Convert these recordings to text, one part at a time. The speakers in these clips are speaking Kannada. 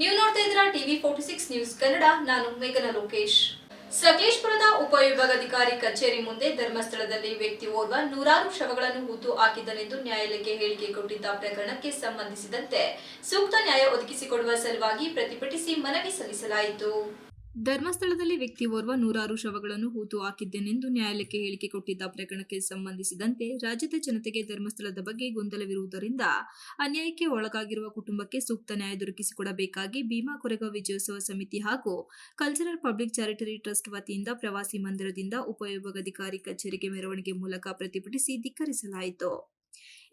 ನೀವು ನೋಡ್ತಾ ಇದ್ದೀರಾ TV forty six news Kannada. ನಾನು ಮೇಘನ ಲೋಕೇಶ್. ಸಕಲೇಶ್ಪುರದ ಉಪವಿಭಾಗಾಧಿಕಾರಿ ಕಚೇರಿ ಮುಂದೆ ಧರ್ಮಸ್ಥಳದಲ್ಲಿ ವ್ಯಕ್ತಿ ಓರ್ವ ನೂರಾರು ಶವಗಳನ್ನು ಹೂತು ಹಾಕಿದ್ದನೆಂದು ನ್ಯಾಯಾಲಯಕ್ಕೆ ಹೇಳಿಕೆ ಕೊಟ್ಟಿದ್ದ ಪ್ರಕರಣಕ್ಕೆ ಸಂಬಂಧಿಸಿದಂತೆ ಸೂಕ್ತ ನ್ಯಾಯ ಒದಗಿಸಿಕೊಡುವ ಸಲುವಾಗಿ ಪ್ರತಿಭಟಿಸಿ ಮನವಿ ಸಲ್ಲಿಸಲಾಯಿತು. ಧರ್ಮಸ್ಥಳದಲ್ಲಿ ವ್ಯಕ್ತಿ ಓರ್ವ ನೂರಾರು ಶವಗಳನ್ನು ಹೂತು ಹಾಕಿದ್ದೇನೆಂದು ನ್ಯಾಯಾಲಯಕ್ಕೆ ಹೇಳಿಕೆ ಕೊಟ್ಟಿದ್ದ ಪ್ರಕರಣಕ್ಕೆ ಸಂಬಂಧಿಸಿದಂತೆ ರಾಜ್ಯದ ಜನತೆಗೆ ಧರ್ಮಸ್ಥಳದ ಬಗ್ಗೆ ಗೊಂದಲವಿರುವುದರಿಂದ ಅನ್ಯಾಯಕ್ಕೆ ಒಳಗಾಗಿರುವ ಕುಟುಂಬಕ್ಕೆ ಸೂಕ್ತ ನ್ಯಾಯ ದೊರಕಿಸಿಕೊಡಬೇಕಾಗಿ ಭೀಮಾ ಕೊರೆಗಾಂವ್ ವಿಜಯೋತ್ಸವ ಸಮಿತಿ ಹಾಗೂ ಕಲ್ಚರಲ್ ಪಬ್ಲಿಕ್ ಚಾರಿಟರಿ ಟ್ರಸ್ಟ್ ವತಿಯಿಂದ ಪ್ರವಾಸಿ ಮಂದಿರದಿಂದ ಉಪವಿಭಾಗಾಧಿಕಾರಿ ಕಚೇರಿಗೆ ಮೆರವಣಿಗೆ ಮೂಲಕ ಪ್ರತಿಭಟಿಸಿ ಧಿಕ್ಕರಿಸಲಾಯಿತು.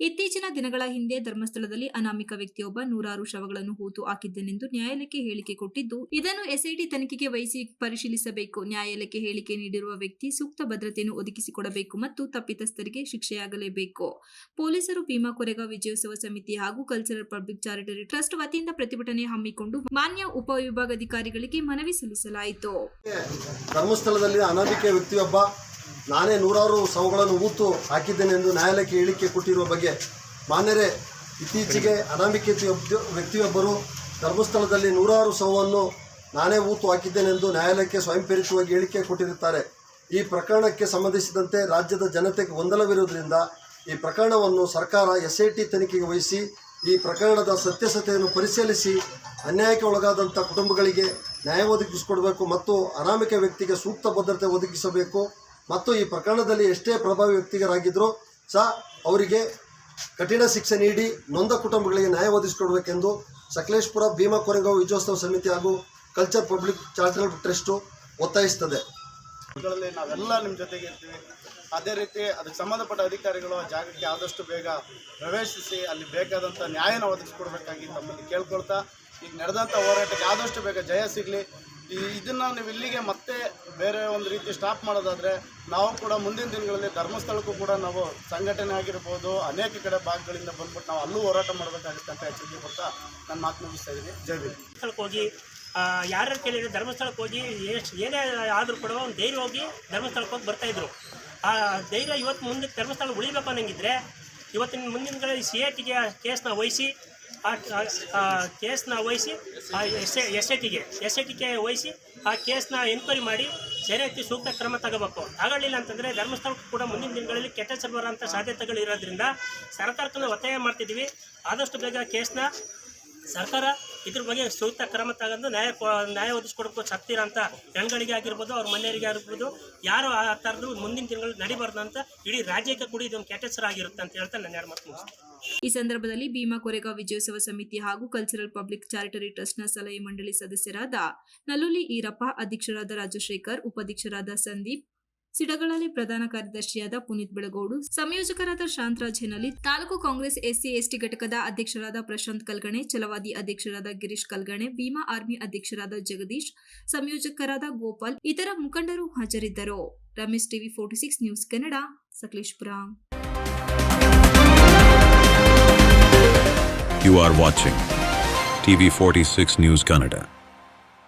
ಇತ್ತೀಚಿನ ದಿನಗಳ ಹಿಂದೆ ಧರ್ಮಸ್ಥಳದಲ್ಲಿ ಅನಾಮಿಕ ವ್ಯಕ್ತಿಯೊಬ್ಬ ನೂರಾರು ಶವಗಳನ್ನು ಹೂತು ಹಾಕಿದ್ದನೆಂದು ನ್ಯಾಯಾಲಯಕ್ಕೆ ಹೇಳಿಕೆ ಕೊಟ್ಟಿದ್ದು, ಇದನ್ನು ಎಸ್ಐಟಿ ತನಿಖೆಗೆ ವಹಿಸಿ ಪರಿಶೀಲಿಸಬೇಕು. ನ್ಯಾಯಾಲಯಕ್ಕೆ ಹೇಳಿಕೆ ನೀಡಿರುವ ವ್ಯಕ್ತಿ ಸೂಕ್ತ ಭದ್ರತೆಯನ್ನು ಒದಗಿಸಿಕೊಡಬೇಕು ಮತ್ತು ತಪ್ಪಿತಸ್ಥರಿಗೆ ಶಿಕ್ಷೆಯಾಗಲೇಬೇಕು. ಪೊಲೀಸರು ಭೀಮಾ ಕೊರೆಗಾಂವ್ ವಿಜಯೋತ್ಸವ ಸಮಿತಿ ಹಾಗೂ ಕಲ್ಚರಲ್ ಪಬ್ಲಿಕ್ ಚಾರಿಟರಿ ಟ್ರಸ್ಟ್ ವತಿಯಿಂದ ಪ್ರತಿಭಟನೆ ಹಮ್ಮಿಕೊಂಡು ಮಾನ್ಯ ಉಪವಿಭಾಗಾಧಿಕಾರಿಗಳಿಗೆ ಮನವಿ ಸಲ್ಲಿಸಲಾಯಿತು. ಧರ್ಮಸ್ಥಳದಲ್ಲಿ ಅನಾಮಿಕ ವ್ಯಕ್ತಿಯೊಬ್ಬ ನಾನೇ ನೂರಾರು ಸೌಗಳನ್ನು ಊತು ಹಾಕಿದ್ದೇನೆ ಎಂದು ನ್ಯಾಯಾಲಯಕ್ಕೆ ಹೇಳಿಕೆ ಕೊಟ್ಟಿರುವ ಬಗ್ಗೆ ಮಾನ್ಯರೇ, ಇತ್ತೀಚೆಗೆ ಅನಾಮಿಕತೆಯೊಬ್ಬ ವ್ಯಕ್ತಿಯೊಬ್ಬರು ಧರ್ಮಸ್ಥಳದಲ್ಲಿ ನೂರಾರು ಸಾವನ್ನು ನಾನೇ ಊತು ಹಾಕಿದ್ದೇನೆಂದು ನ್ಯಾಯಾಲಯಕ್ಕೆ ಸ್ವಯಂಪ್ರೇರಿತವಾಗಿ ಹೇಳಿಕೆ ಕೊಟ್ಟಿರುತ್ತಾರೆ. ಈ ಪ್ರಕರಣಕ್ಕೆ ಸಂಬಂಧಿಸಿದಂತೆ ರಾಜ್ಯದ ಜನತೆಗೆ ಗೊಂದಲವಿರುವುದರಿಂದ ಈ ಪ್ರಕರಣವನ್ನು ಸರ್ಕಾರ ಎಸ್ ಐ ಟಿ ತನಿಖೆಗೆ ವಹಿಸಿ, ಈ ಪ್ರಕರಣದ ಸತ್ಯಸತೆಯನ್ನು ಪರಿಶೀಲಿಸಿ, ಅನ್ಯಾಯಕ್ಕೆ ಒಳಗಾದಂಥ ಕುಟುಂಬಗಳಿಗೆ ನ್ಯಾಯ ಒದಗಿಸಿಕೊಡಬೇಕು ಮತ್ತು ಅನಾಮಿಕ ವ್ಯಕ್ತಿಗೆ ಸೂಕ್ತ ಭದ್ರತೆ ಒದಗಿಸಬೇಕು. ಮತ್ತು ಈ ಪ್ರಕರಣದಲ್ಲಿ ಎಷ್ಟೇ ಪ್ರಭಾವಿ ವ್ಯಕ್ತಿಗರಾಗಿದ್ದರೂ ಸಹ ಅವರಿಗೆ ಕಠಿಣ ಶಿಕ್ಷೆ ನೀಡಿ ನೊಂದ ಕುಟುಂಬಗಳಿಗೆ ನ್ಯಾಯ ಒದಗಿಸಿಕೊಡಬೇಕೆಂದು ಸಕಲೇಶ್ಪುರ ಭೀಮಾ ಕೊರೆಗಾಂವ್ ವಿಜಯೋತ್ಸವ ಸಮಿತಿ ಹಾಗೂ ಕಲ್ಚರ್ ಪಬ್ಲಿಕ್ ಚಾರಿಟಬಲ್ ಟ್ರಸ್ಟು ಒತ್ತಾಯಿಸುತ್ತದೆ. ಗಳಲ್ಲಿ ನಾವೆಲ್ಲ ನಿಮ್ಮ ಜೊತೆಗೆ ಇರ್ತೀವಿ. ಅದೇ ರೀತಿ ಅದಕ್ಕೆ ಸಂಬಂಧಪಟ್ಟ ಅಧಿಕಾರಿಗಳು ಆ ಜಾಗಕ್ಕೆ ಆದಷ್ಟು ಬೇಗ ಪ್ರವೇಶಿಸಿ ಅಲ್ಲಿ ಬೇಕಾದಂಥ ನ್ಯಾಯನ ಒದಗಿಸ್ಕೊಡ್ಬೇಕಾಗಿ ತಮ್ಮಲ್ಲಿ ಕೇಳ್ಕೊಳ್ತಾ, ಈಗ ನಡೆದಂಥ ಹೋರಾಟಕ್ಕೆ ಆದಷ್ಟು ಬೇಗ ಜಯ ಸಿಗಲಿ. ಈ ಇದನ್ನು ನೀವು ಇಲ್ಲಿಗೆ ಮತ್ತೆ ಬೇರೆ ಒಂದು ರೀತಿ ಸ್ಟಾಪ್ ಮಾಡೋದಾದರೆ ನಾವು ಕೂಡ ಮುಂದಿನ ದಿನಗಳಲ್ಲಿ ಧರ್ಮಸ್ಥಳಕ್ಕೂ ಕೂಡ ನಾವು ಸಂಘಟನೆ ಆಗಿರ್ಬೋದು, ಅನೇಕ ಕಡೆ ಭಾಗಗಳಿಂದ ಬಂದ್ಬಿಟ್ಟು ನಾವು ಅಲ್ಲೂ ಹೋರಾಟ ಮಾಡಬೇಕಾಗುತ್ತೆ ಅಂತ ಎಚ್ಚರಿಕೆ ಕೊಡ್ತಾ ನಾನು ಮಾತು ಮುಗಿಸ್ತಾ ಇದ್ದೀನಿ ಜೈ. ಧರ್ಮಸ್ಥಳಕ್ಕೆ ಹೋಗಿ ಯಾರ್ಯಾರು ಕೇಳಿದ್ರೆ ಧರ್ಮಸ್ಥಳಕ್ಕೆ ಹೋಗಿ, ಎಷ್ಟು ಏನೇ ಆದರೂ ಕೂಡ ಒಂದು ಧೈರ್ಯ ಹೋಗಿ ಧರ್ಮಸ್ಥಳಕ್ಕೆ ಹೋಗಿ ಬರ್ತಾಯಿದ್ರು ಆ ಧೈರ್ಯ ಇವತ್ತು ಮುಂದೆ ಧರ್ಮಸ್ಥಳ ಉಳಿಬೇಕು ಅನ್ನಂಗಿದ್ರೆ, ಇವತ್ತಿನ ಮುಂದಿನ ಕಡೆ ಸಿ ಎ ಟಿಗೆ ಕೇಸ್ನ ವಹಿಸಿ ಆ ಆ ಕೇಸ್ನ ವಹಿಸಿ, ಆ, ಎಸ್ ಎಸ್ ಐ ಟಿಗೆ ಎಸ್ ಐ ಟಿಗೆ ವಹಿಸಿ ಆ ಕೇಸ್ನ ಎನ್ಕ್ವೈರಿ ಮಾಡಿ ಸರಿಯಾಗಿ ಸೂಕ್ತ ಕ್ರಮ ತಗೋಬೇಕು. ಆಗಲಿಲ್ಲ ಅಂತಂದರೆ ಧರ್ಮಸ್ಥಳಕ್ಕೂ ಕೂಡ ಮುಂದಿನ ದಿನಗಳಲ್ಲಿ ಕೆಟ್ಟ ಬರೋಂಥ ಸಾಧ್ಯತೆಗಳು ಇರೋದ್ರಿಂದ ಸರ್ಕಾರಕ್ಕೆ ಒತ್ತಾಯ ಮಾಡ್ತಿದ್ದೀವಿ. ಆದಷ್ಟು ಬೇಗ ಕೇಸ್ನ ಸರ್ಕಾರ ಇದ್ರ ಬಗ್ಗೆ ಸೂಕ್ತ ಕ್ರಮ ತಗೊಂಡು ನ್ಯಾಯ ನ್ಯಾಯ ಒದಗಿಸ್ಕೊಡಬೇಕು, ಸತ್ತಿರ ಅಂತ ಹೆಣ್ಗಳಿಗೆ ಆಗಿರ್ಬೋದು, ಅವ್ರ ಮನೆಯವರಿಗೆ ಆಗಿರ್ಬೋದು, ಯಾರು ಆ ಥರದ್ದು ಮುಂದಿನ ತಿಂಗಳು ನಡಿಬಾರ್ದು ಅಂತ ಇಡೀ ರಾಜ್ಯಕ್ಕೆ ಕೂಡ ಇದೊಂದು ಕೆಟ್ಟ ಆಗಿರುತ್ತೆ ಅಂತ ಹೇಳ್ತಾ ನಾನು ಎರಡು ಮಾತು ಈ ಸಂದರ್ಭದಲ್ಲಿ ಭೀಮಾ ಕೊರೆಗಾಂವ್ ವಿಜಯೋತ್ಸವ ಸಮಿತಿ ಹಾಗೂ ಕಲ್ಚರಲ್ ಪಬ್ಲಿಕ್ ಚಾರಿಟರಿ ಟ್ರಸ್ಟ್ನ ಸಲಹೆ ಮಂಡಳಿ ಸದಸ್ಯರಾದ ನಲುಲಿ ಈರಪ್ಪ, ಅಧ್ಯಕ್ಷರಾದ ರಾಜಶೇಖರ್, ಉಪಾಧ್ಯಕ್ಷರಾದ ಸಂದೀಪ್ ಸಿಡಗಳಲ್ಲಿ ಪ್ರಧಾನ ಕಾರ್ಯದರ್ಶಿಯಾದ Puneeth Belagodu, ಸಂಯೋಜಕರಾದ Shantharaj Henali, taluk Congress SC ST ಘಟಕದ ಅಧ್ಯಕ್ಷರಾದ ಪ್ರಶಾಂತ್ ಕಲ್ಗಣೆ ಚಲವಾದಿ ಅಧ್ಯಕ್ಷರಾದ ಗಿರೀಶ್ ಕಲ್ಗಣೆ, ಭೀಮಾ ಆರ್ಮಿ ಅಧ್ಯಕ್ಷರಾದ ಜಗದೀಶ್, ಸಂಯೋಜಕರಾದ ಗೋಪಾಲ್, ಇತರ ಮುಖಂಡರು ಹಾಜರಿದ್ದರು Ramesh TV forty six news Kannada, Sakleshpur You are watching TV46 News Kannada.